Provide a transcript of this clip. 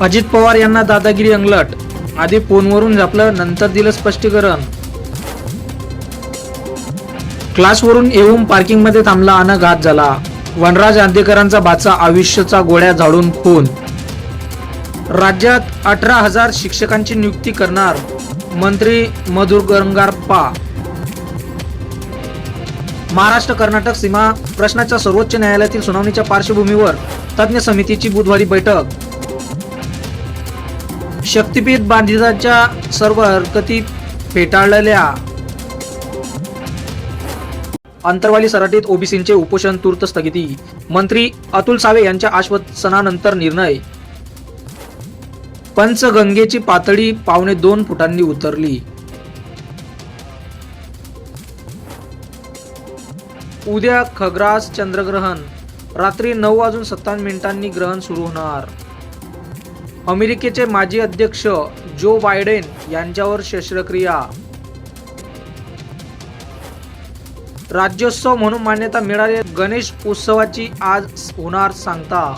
अजित पवार यांना दादागिरी अंगलट. आधी फोनवरून झापलं नंतर दिलं स्पष्टीकरण. क्लासवरून येऊन पार्किंगमध्ये थांबला आणि घात झाला. वनराज आंदेकरांचा भाचा आयुष्याचा गोळ्या झाडून खून. राज्यात अठरा हजार शिक्षकांची नियुक्ती करणार मंत्री मधुर गंगारप्पा महाराष्ट्र कर्नाटक सीमा प्रश्नाच्या सर्वोच्च न्यायालयातील सुनावणीच्या पार्श्वभूमीवर तज्ज्ञ समितीची बुधवारी बैठक. शक्तीपीठ बांधिताच्या सर्व हरकती फेटाळलेल्या अंतरवाली सराटीत ओबीसींचे उपोषण तूर्त स्थगिती. मंत्री अतुल सावे यांच्या आश्वासनानंतर निर्णय. पंचगंगेची पातळी पावणे दोन फुटांनी उतरली. उद्या खग्रास चंद्रग्रहण. रात्री नऊ वाजून सत्तावन्न मिनिटांनी ग्रहण सुरू होणार. अमेरिकेचे माजी अध्यक्ष जो बायडेन यांच्यावर शस्त्रक्रिया. राज्योत्सव म्हणून मान्यता मिळालेल्या गणेश उत्सवाची आज होणार सांगता.